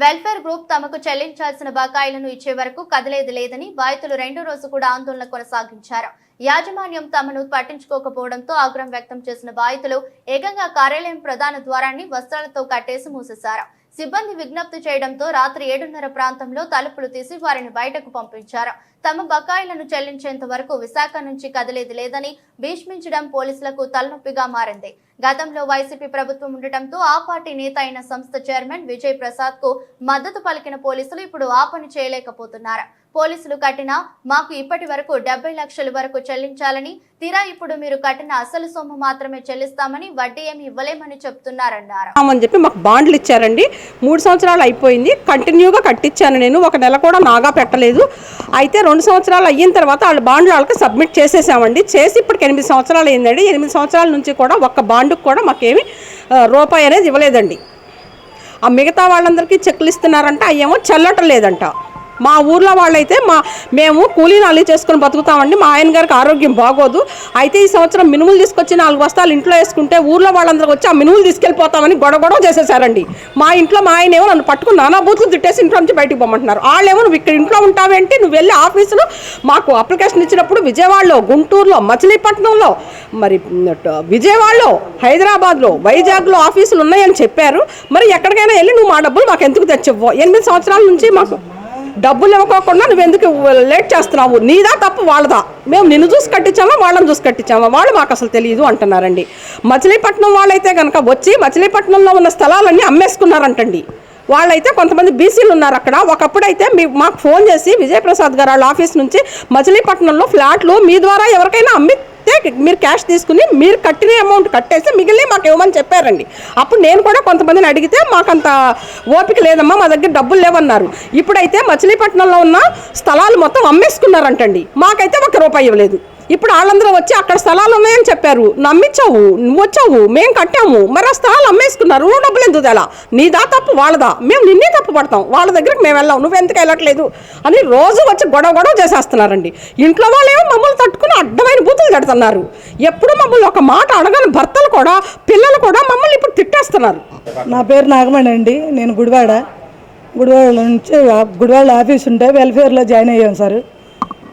Welfare group తమకు చెల్లించాల్సిన బకాయిలను ఇచ్చే వరకు కదలేది లేదని బాధితులు రెండో రోజు కూడా ఆందోళన కొనసాగించారు. యాజమాన్యం తమను పట్టించుకోకపోవడంతో ఆగ్రహం వ్యక్తం చేసిన బాధితులు ఏకంగా కార్యాలయం ప్రధాన ద్వారాన్ని వస్త్రాలతో కట్టేసి మూసేశారు. సిబ్బంది విజ్ఞప్తి చేయడంతో రాత్రి ఏడున్నర ప్రాంతంలో తలుపులు తీసి వారిని బయటకు పంపించారు. తమ బకాయిలను చెల్లించేంత వరకు విశాఖ నుంచి కదిలేది లేదని భీష్మించడం పోలీసులకు తలనొప్పిగా మారింది. గతంలో వైసీపీ ప్రభుత్వం ఉండటంతో ఆ పార్టీ నేత అయిన సంస్థ చైర్మన్ విజయ్ ప్రసాద్కు మద్దతు పలికిన పోలీసులు ఇప్పుడు ఆ పని చేయలేకపోతున్నారు. పోలీసులు కట్టిన మాకు ఇప్పటి వరకు డెబ్బై లక్షల వరకు చెల్లించాలని తీరా ఇప్పుడు మీరు కట్టిన అసలు సొమ్ము మాత్రమే చెల్లిస్తామని వడ్డీ ఏమి ఇవ్వలేమని చెప్తున్నారన్నారు. అని చెప్పి మాకు బాండ్లు ఇచ్చారండి. మూడు సంవత్సరాలు అయిపోయింది. కంటిన్యూగా కట్టించాను నేను. ఒక నెల కూడా నాగా పెట్టలేదు. అయితే రెండు సంవత్సరాలు అయిన తర్వాత వాళ్ళ బాండ్లు వాళ్ళకి సబ్మిట్ చేసేసామండి. చేసి ఇప్పటికి ఎనిమిది సంవత్సరాలు అయిందండి. ఎనిమిది సంవత్సరాల నుంచి కూడా ఒక్క బాండుకు కూడా మాకేమి రూపాయి అనేది ఇవ్వలేదండి. ఆ మిగతా వాళ్ళందరికీ చెక్లు ఇస్తున్నారంట. అయ్యేమో చెల్లటం లేదంట. మా ఊర్లో వాళ్ళైతే మా మేము కూలీ నాలి చేసుకుని బతుకుతామండి. మా ఆయన గారికి ఆరోగ్యం బాగోదు. అయితే ఈ సంవత్సరం మినుములు తీసుకొచ్చి నాలుగు బస్తాలు ఇంట్లో వేసుకుంటే ఊర్లో వాళ్ళందరూ వచ్చి ఆ మినుములు తీసుకెళ్ళిపోతామని గొడవ గొడవ చేసేసారండి. మా ఇంట్లో మా ఆయన ఏమో నన్ను పట్టుకుని నానా బూతులు తిట్టేసి ఇంట్లో నుంచి బయటికి పోమంటున్నారు వాళ్ళేమో నువ్వు ఇక్కడ ఇంట్లో ఉంటావేంటి? నువ్వు వెళ్ళి ఆఫీసులో మాకు అప్లికేషన్ ఇచ్చినప్పుడు విజయవాడలో గుంటూరులో మచిలీపట్నంలో మరి విజయవాడలో హైదరాబాద్లో వైజాగ్లో ఆఫీసులు ఉన్నాయని చెప్పారు. మరి ఎక్కడికైనా వెళ్ళి నువ్వు మా డబ్బులు మాకు ఎందుకు తెచ్చివ్వో? ఎనిమిది సంవత్సరాల నుంచి మాకు డబ్బులు ఇవ్వకోకుండా నువ్వు ఎందుకు లేట్ చేస్తున్నావు? నీదా తప్పు వాళ్ళదా? మేము నిన్ను చూసి కట్టించామా వాళ్ళని చూసి కట్టించామా? వాళ్ళు మాకు అసలు తెలియదు అంటున్నారండి. మచిలీపట్నం వాళ్ళైతే కనుక వచ్చి మచిలీపట్నంలో ఉన్న స్థలాలన్నీ అమ్మేసుకున్నారంటండి. వాళ్ళైతే కొంతమంది బీసీలు ఉన్నారు అక్కడ. ఒకప్పుడైతే మీ మాకు ఫోన్ చేసి విజయప్రసాద్ గారు వాళ్ళ ఆఫీస్ నుంచి మచిలీపట్నంలో ఫ్లాట్లు మీ ద్వారా ఎవరికైనా అమ్మితే మీరు క్యాష్ తీసుకుని మీరు కట్టిన అమౌంట్ కట్టేసి మిగిలిన మాకు ఇవ్వమని చెప్పారండి. అప్పుడు నేను కూడా కొంతమందిని అడిగితే మాకంత ఓపిక లేదమ్మా మా దగ్గర డబ్బులు లేవన్నారు. ఇప్పుడైతే మచిలీపట్నంలో ఉన్న స్థలాలు మొత్తం అమ్మేసుకున్నారంటండి. మాకైతే ఒక రూపాయి ఇవ్వలేదు. ఇప్పుడు వాళ్ళందరూ వచ్చి అక్కడ స్థలాలు ఉన్నాయని చెప్పారు. నమ్మించావు నువ్వు వచ్చావు మేము కట్టాము. మరి ఆ స్థలాలు అమ్మేసుకున్నారు. నువ్వు డబ్బులు ఎందుకు తెలా? నీదా తప్పు వాళ్ళదా? మేము నిన్నే తప్పు పడతాం. వాళ్ళ దగ్గరికి మేము వెళ్ళాం. నువ్వు ఎందుకు వెళ్ళట్లేదు? అని రోజు వచ్చి గొడవ గొడవ చేసేస్తున్నారండి. ఇంట్లో వాళ్ళేమో మమ్మల్ని తట్టుకుని అడ్డమైన బూతులు తిడుతున్నారు ఎప్పుడు మమ్మల్ని ఒక మాట అడగని భర్తలు కూడా పిల్లలు కూడా మమ్మల్ని ఇప్పుడు తిట్టేస్తున్నారు. నా పేరు నాగమణి అండి. నేను గుడివాడ. గుడివాడ నుంచి గుడివాడ ఆఫీస్ ఉంటే వెల్ఫేర్లో జాయిన్ అయ్యాం సార్.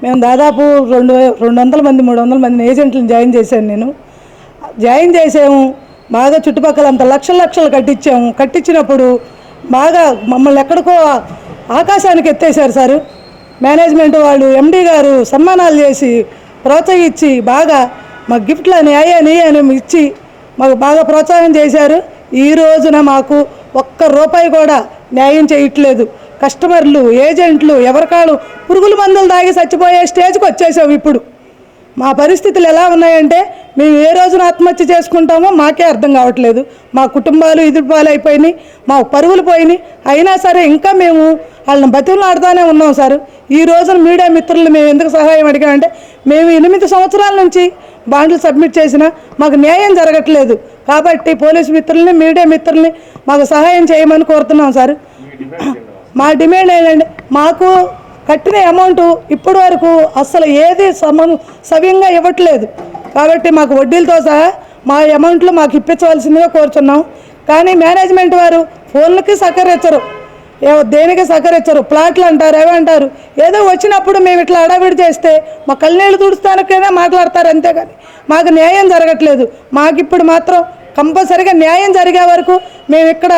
మేము దాదాపు రెండు రెండు వందల మంది మూడు వందల మందిని ఏజెంట్లను జాయిన్ చేశాను నేను. జాయిన్ చేసాము. బాగా చుట్టుపక్కల అంత లక్షల లక్షలు కట్టించాము కట్టించినప్పుడు బాగా మమ్మల్ని ఎక్కడికో ఆకాశానికి ఎత్తేసారు సార్. మేనేజ్మెంట్ వాళ్ళు ఎండీ గారు సన్మానాలు చేసి ప్రోత్సహించి బాగా మా గిఫ్ట్లు అని అయ్యని అని ఇచ్చి మాకు బాగా ప్రోత్సాహం చేశారు. ఈ రోజున మాకు ఒక్క రూపాయి కూడా న్యాయం చేయట్లేదు. కస్టమర్లు ఏజెంట్లు ఎవరికాళ్ళు పురుగుల మందులు తాగి చచ్చిపోయే స్టేజ్కి వచ్చేసాం ఇప్పుడు. మా పరిస్థితులు ఎలా ఉన్నాయంటే మేము ఏ రోజున ఆత్మహత్య చేసుకుంటామో మాకే అర్థం కావట్లేదు. మా కుటుంబాలు ఎదురుపాలు అయిపోయినాయి మా పరుగులు పోయినాయి. అయినా సరే ఇంకా మేము వాళ్ళని బతిలాడుతూనే ఉన్నాం సార్. ఈ రోజున మీడియా మిత్రులు మేము ఎందుకు సహాయం అడిగామంటే మేము ఎనిమిది సంవత్సరాల నుంచి బాండ్లు సబ్మిట్ చేసినా మాకు న్యాయం జరగట్లేదు. కాబట్టి పోలీసు మిత్రుల్ని మీడియా మిత్రుల్ని మాకు సహాయం చేయమని కోరుతున్నాం సార్. మా డిమాండ్ ఏంటంటే మాకు కట్టిన అమౌంట్ ఇప్పటి వరకు అస్సలు ఏది సమం సవ్యంగా ఇవ్వట్లేదు. కాబట్టి మాకు వడ్డీలతో సహా మా అమౌంట్లు మాకు ఇప్పించవలసిందిగా కోరుచున్నాం. కానీ మేనేజ్మెంట్ వారు ఫోన్లకి సహకరించరు. దేనికి సహకరించరు? ప్లాట్లు అంటారు ఏవి అంటారు. ఏదో వచ్చినప్పుడు మేము ఇట్లా అడావిడి చేస్తే మా కళ్ళనీళ్ళు తుడుస్తానికైనా మాట్లాడతారు అంతేగాని మాకు న్యాయం జరగట్లేదు. మాకు ఇప్పుడు మాత్రం కంపల్సరిగా న్యాయం జరిగే వరకు మేము ఇక్కడ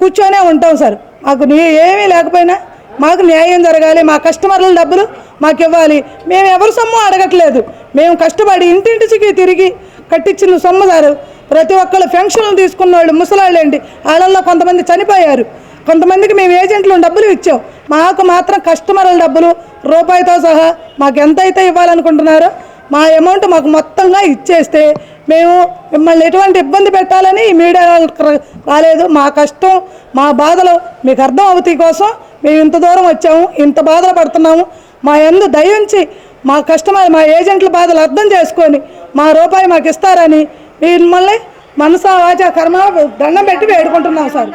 కూర్చొనే ఉంటాం సార్. మాకు నీ ఏమీ లేకపోయినా మాకు న్యాయం జరగాలి మా కస్టమర్ల డబ్బులు మాకు ఇవ్వాలి. మేము ఎవరి సొమ్ము అడగట్లేదు. మేము కష్టపడి ఇంటింటికి తిరిగి కట్టించిన సొమ్ము సారు. ప్రతి ఒక్కళ్ళు పెన్షన్లు తీసుకున్న వాళ్ళు ముసలాళ్ళు ఏంటి? వాళ్ళల్లో కొంతమంది చనిపోయారు. కొంతమందికి మేము ఏజెంట్లు డబ్బులు ఇచ్చాం. మాకు మాత్రం కస్టమర్ల డబ్బులు రూపాయితో సహా మాకు ఎంత అయితే ఇవ్వాలనుకుంటున్నారో మా అమౌంట్ మాకు మొత్తంగా ఇచ్చేస్తే మేము మిమ్మల్ని ఎటువంటి ఇబ్బంది పెట్టాలని ఈ మీడియా వాళ్ళకి రాలేదు. మా కష్టం మా బాధలు మీకు అర్థం అవుతాయి కోసం మేము ఇంత దూరం వచ్చాము ఇంత బాధలు పడుతున్నాము. మా ఎందు దయించి మా కస్టమర్ మా ఏజెంట్ల బాధలు అర్థం చేసుకొని మా రూపాయి మాకు ఇస్తారని మిమ్మల్ని మనసా వాచ కర్మ దండం పెట్టి వేడుకుంటున్నాం సార్.